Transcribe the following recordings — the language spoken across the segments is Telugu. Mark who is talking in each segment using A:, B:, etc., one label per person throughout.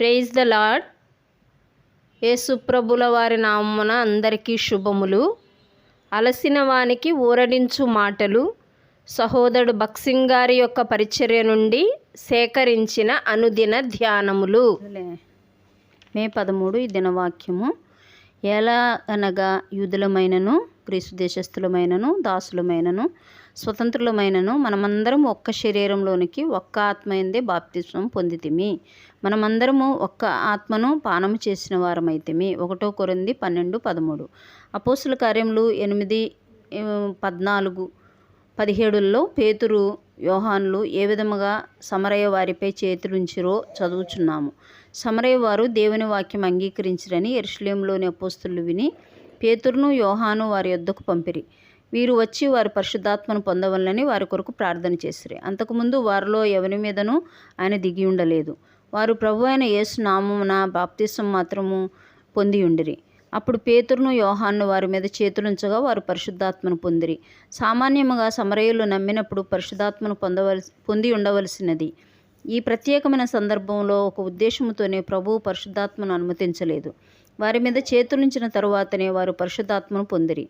A: ప్రేజ్ ద లాడ్ యేసుప్రభుల వారి నామమున అందరికీ శుభములు. అలసిన వానికి ఊరడించు మాటలు. సహోదరుడు బక్సింగ్ గారి యొక్క పరిచర్య నుండి సేకరించిన అనుదిన ధ్యానములు. మే పదమూడు ఈ దినవాక్యము. ఎలా అనగా యూదులమైనను? క్రీస్తు దేశస్థులమైనను దాసులమైనను స్వతంత్రులమైనను మనమందరం ఒక్క శరీరంలోనికి ఒక్క ఆత్మయందే బాప్తిత్వం పొందితిమి. మనమందరము ఒక్క ఆత్మను పానము చేసిన వారమైతిమి. ఒకటో కొరింది పన్నెండు పదమూడు. అపోసుల కార్యములు ఎనిమిది పద్నాలుగు పదిహేడుల్లో పేతురు యోహాన్లు ఏ విధముగా సమరయ్య వారిపై చేతులుంచిరో చదువుచున్నాము. సమరయ్య వారు దేవుని వాక్యం అంగీకరించరని ఎరుషలేంలోని అపోస్తులు విని పేతురును యోహాను వారి యొద్దకు పంపిరి. వీరు వచ్చి వారి పరిశుద్ధాత్మను పొందవలనని వారి కొరకు ప్రార్థన చేసిరి. అంతకుముందు వారిలో ఎవరి మీదనూ ఆయన దిగి ఉండలేదు. వారు ప్రభు అయిన యేసు నామమున బాప్తిసం మాత్రము పొంది ఉండిరి. అప్పుడు పేతురును యోహాన్ను వారి మీద చేతులుంచగా వారు పరిశుద్ధాత్మను పొందిరి. సామాన్యముగా సమరయులు నమ్మినప్పుడు పరిశుద్ధాత్మను పొందవలసి పొంది ఉండవలసినది. ఈ ప్రత్యేకమైన సందర్భంలో ఒక ఉద్దేశముతోనే ప్రభువు పరిశుద్ధాత్మను అనుమతించలేదు. వారి మీద చేతులుంచిన తరువాతనే వారు పరిశుద్ధాత్మను పొందిరి.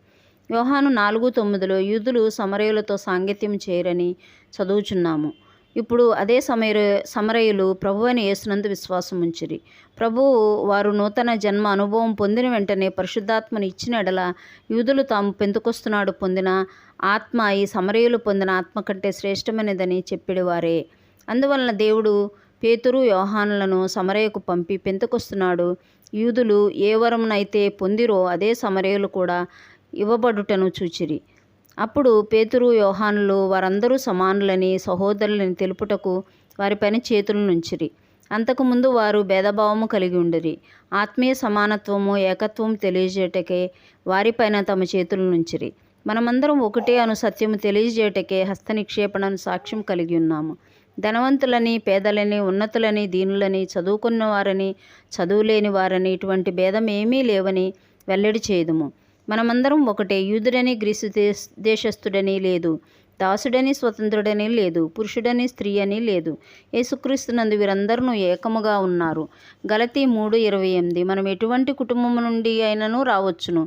A: యోహాను నాలుగు తొమ్మిదిలో యూదులు సమరయులతో సాంగత్యం చేయరని చదువుచున్నాము. ఇప్పుడు అదే సమయ సమరయులు ప్రభు అని యేసునందు విశ్వాసం ఉంచిరి. ప్రభువు వారు నూతన జన్మ అనుభవం పొందిన వెంటనే పరిశుద్ధాత్మను ఇచ్చిన ఎడల యూదులు తాము పెంతుకొస్తున్నాడు పొందిన ఆత్మ ఈ సమరయులు పొందిన ఆత్మ కంటే శ్రేష్టమైనదని చెప్పిడివారే. అందువలన దేవుడు పేతురు యోహానులను సమరయకు పంపి పెంతకొస్తున్నాడు. యూదులు ఏ వరమునైతే పొందిరో అదే సమరయులు కూడా ఇవ్వబడుటను చూచిరి. అప్పుడు పేతురు యోహానులు వారందరూ సమానులని సహోదరులని తెలుపుటకు వారిపైన చేతులు నుంచిరి. అంతకుముందు వారు భేదభావము కలిగి ఉండిరి. ఆత్మీయ సమానత్వము ఏకత్వము తెలియజేయటకే వారిపైన తమ చేతుల నుంచిరి. మనమందరం ఒకటే అను సత్యము తెలియజేయటకే హస్త నిక్షేపణను సాక్ష్యం కలిగి ఉన్నాము. ధనవంతులని పేదలని ఉన్నతులని దీనులని చదువుకున్న వారని చదువులేని వారని ఇటువంటి భేదం ఏమీ లేవని వెల్లడి చేయదుము. మనమందరం ఒకటే యూదుడని గ్రీసు దేశస్థుడని లేదు. దాసుడని స్వతంత్రుడని లేదు. పురుషుడని స్త్రీ అని లేదు యేసుక్రీస్తునందు వీరందరూ ఏకముగా ఉన్నారు. గలతీ మూడు ఇరవై ఎనిమిది. మనం ఎటువంటి కుటుంబం నుండి అయినను రావచ్చును?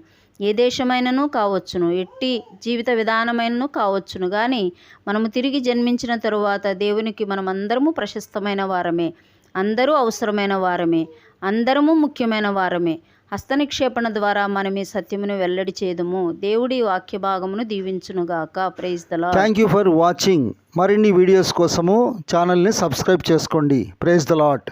A: ఏ దేశమైనను కావచ్చును ఎట్టి జీవిత విధానమైనను కావచ్చును. కానీ మనము తిరిగి జన్మించిన తరువాత దేవునికి మనమందరము ప్రశస్తమైన వారమే అందరూ అవసరమైన వారమే అందరము ముఖ్యమైన వారమే. హస్తనిక్షేపణ ద్వారా మనం ఈ సత్యమును వెల్లడి చేయదము దేవుడి వాక్య భాగమును దీవించునుగాక praise the Lord
B: thank you for watching మరిన్ని వీడియోస్ కోసము ఛానల్ని సబ్స్క్రైబ్ చేసుకోండి. Praise the lot